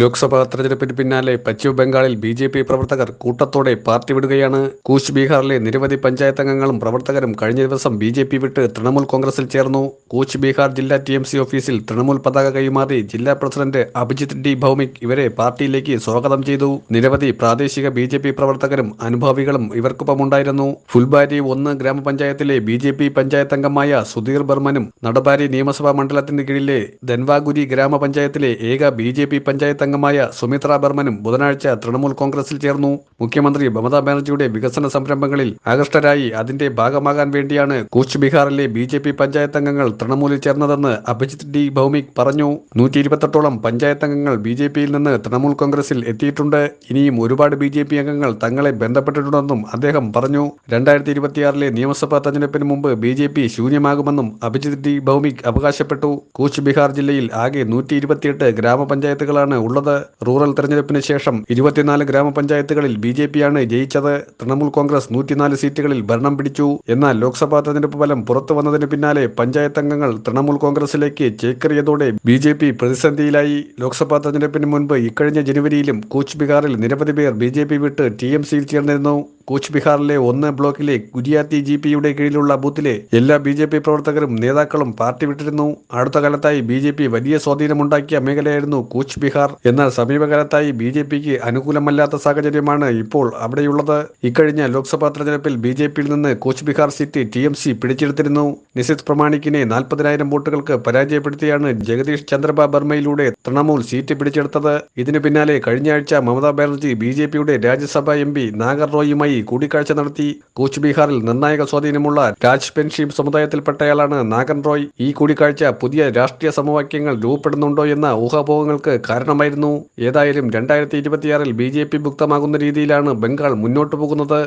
ലോക്സഭാ തെരഞ്ഞെടുപ്പിന് പിന്നാലെ പശ്ചിമ ബംഗാളിൽ ബി ജെ പി പ്രവർത്തകർ കൂട്ടത്തോടെ പാർട്ടി വിടുകയാണ്. കൂച്ച് ബീഹാറിലെ നിരവധി പഞ്ചായത്ത് അംഗങ്ങളും പ്രവർത്തകരും കഴിഞ്ഞ ദിവസം ബി ജെ പി വിട്ട് തൃണമൂൽ കോൺഗ്രസിൽ ചേർന്നു. കൂച്ച് ബീഹാർ ജില്ലാ ടി എം സി ഓഫീസിൽ തൃണമൂൽ പതാക കൈമാറി ജില്ലാ പ്രസിഡന്റ് അഭിജിത് ഡി ഭൗമിക് ഇവരെ പാർട്ടിയിലേക്ക് സ്വാഗതം ചെയ്തു. നിരവധി പ്രാദേശിക ബി ജെ പി പ്രവർത്തകരും അനുഭാവികളും ഇവർക്കൊപ്പമുണ്ടായിരുന്നു. ഫുൽബാരി ഒന്ന് ഗ്രാമപഞ്ചായത്തിലെ ബി ജെ പി പഞ്ചായത്ത് അംഗമായ സുധീർ ബർമനും നടബാരി നിയമസഭാ മണ്ഡലത്തിന് കീഴിലെ ധൻവാഗുരി ഗ്രാമപഞ്ചായത്തിലെ ഏക ബി ജെ പി പഞ്ചായത്ത് അംഗമായ സുമിത്ര ബർമനും ബുധനാഴ്ച തൃണമൂൽ കോൺഗ്രസിൽ ചേർന്നു. മുഖ്യമന്ത്രി മമതാ ബാനർജിയുടെ വികസന സംരംഭങ്ങളിൽ ആകൃഷ്ടരായി. അതിന്റെ ഭാഗമാകാൻ വേണ്ടിയാണ് കൂച്ച് ബീഹാറിലെ ബി ജെ പി പഞ്ചായത്ത് അംഗങ്ങൾ തൃണമൂലിൽ ചേർന്നതെന്ന് അഭിജിത് ഡി ഭൗമിക് പറഞ്ഞു. നൂറ്റി ഇരുപത്തെട്ടോളം പഞ്ചായത്ത് അംഗങ്ങൾ ബി ജെ പിയിൽ നിന്ന് തൃണമൂൽ കോൺഗ്രസിൽ എത്തിയിട്ടുണ്ട്. ഇനിയും ഒരുപാട് ബി ജെ പി അംഗങ്ങൾ തങ്ങളെ ബന്ധപ്പെട്ടിട്ടുണ്ടെന്നും അദ്ദേഹം പറഞ്ഞു. രണ്ടായിരത്തി ഇരുപത്തിയാറിലെ നിയമസഭാ തെരഞ്ഞെടുപ്പിന് മുമ്പ് ബി ജെ പി ശൂന്യമാകുമെന്നും അഭിജിത് ഡി ഭൗമിക് അവകാശപ്പെട്ടു. കൂച്ച് ബീഹാർ ജില്ലയിൽ ആകെ നൂറ്റി ഇരുപത്തിയെട്ട് ഗ്രാമപഞ്ചായത്തുകളാണ് ഉള്ളത് റൂറൽ തെരഞ്ഞെടുപ്പിന് ശേഷം ഇരുപത്തിനാല് ഗ്രാമപഞ്ചായത്തുകളിൽ ബി ജെ പിയാണ് ജയിച്ചത്. തൃണമൂൽ കോൺഗ്രസ് നൂറ്റിനാല് സീറ്റുകളിൽ ഭരണം പിടിച്ചു. എന്നാൽ ലോക്സഭാ തെരഞ്ഞെടുപ്പ് ഫലം പുറത്തു വന്നതിന് പിന്നാലെ പഞ്ചായത്ത് അംഗങ്ങൾ തൃണമൂൽ കോൺഗ്രസിലേക്ക് ചേക്കേറിയതോടെ ബി ജെ പി പ്രതിസന്ധിയിലായി. ലോക്സഭാ തെരഞ്ഞെടുപ്പിന് മുൻപ് ഇക്കഴിഞ്ഞ ജനുവരിയിലും കൂച്ച് ബിഹാറിൽ നിരവധി പേർ ബി ജെ പി വിട്ട് ടി എം സിയിൽ ചേർന്നിരുന്നു. കൂച്ച് ബിഹാറിലെ ഒന്ന് ബ്ലോക്കിലെ ഗുരിയാത്തി ജി പിയുടെ കീഴിലുള്ള ബൂത്തിലെ എല്ലാ ബി ജെ പി പ്രവർത്തകരും നേതാക്കളും പാർട്ടി വിട്ടിരുന്നു. അടുത്ത കാലത്തായി ബി ജെ പി വലിയ സ്വാധീനമുണ്ടാക്കിയ മേഖലയായിരുന്നു കൂച്ച് ബീഹാർ. എന്നാൽ സമീപകാലത്തായി ബി ജെ പിക്ക് അനുകൂലമല്ലാത്ത സാഹചര്യമാണ് ഇപ്പോൾ അവിടെയുള്ളത്. ഇക്കഴിഞ്ഞ ലോക്സഭാ തെരഞ്ഞെടുപ്പിൽ ബി ജെ പിയിൽ നിന്ന് Cooch Behar seat T M C പിടിച്ചെടുത്തിരുന്നു Nisith പ്രമാണിക്കിനെ നാൽപ്പതിനായിരം വോട്ടുകൾക്ക് പരാജയപ്പെടുത്തിയാണ് ജഗദീഷ് ചന്ദ്രബ ബർമയിലൂടെ തൃണമൂൽ സീറ്റ് പിടിച്ചെടുത്തത്. ഇതിനു പിന്നാലെ കഴിഞ്ഞ ആഴ്ച മമതാ ബാനർജി ബി ജെ പിയുടെ രാജ്യസഭാ എം പി നാഗർ റോയുമായി കൂടിക്കാഴ്ച നടത്തി. കോച്ച് ബീഹാറിൽ നിർണായക സ്വാധീനമുള്ള രാജ് പെൻഷീം സമുദായത്തിൽപ്പെട്ടയാളാണ് നാഗൻ റോയ്. ഈ കൂടിക്കാഴ്ച പുതിയ രാഷ്ട്രീയ സമവാക്യങ്ങൾ രൂപപ്പെടുന്നുണ്ടോ എന്ന ഊഹാപോഹങ്ങൾക്ക് കാരണമായിരുന്നു ഏതായാലും രണ്ടായിരത്തി ഇരുപത്തിയാറിൽ ബി ജെ പി മുക്തമാകുന്ന രീതിയിലാണ് ബംഗാൾ മുന്നോട്ടു പോകുന്നത്.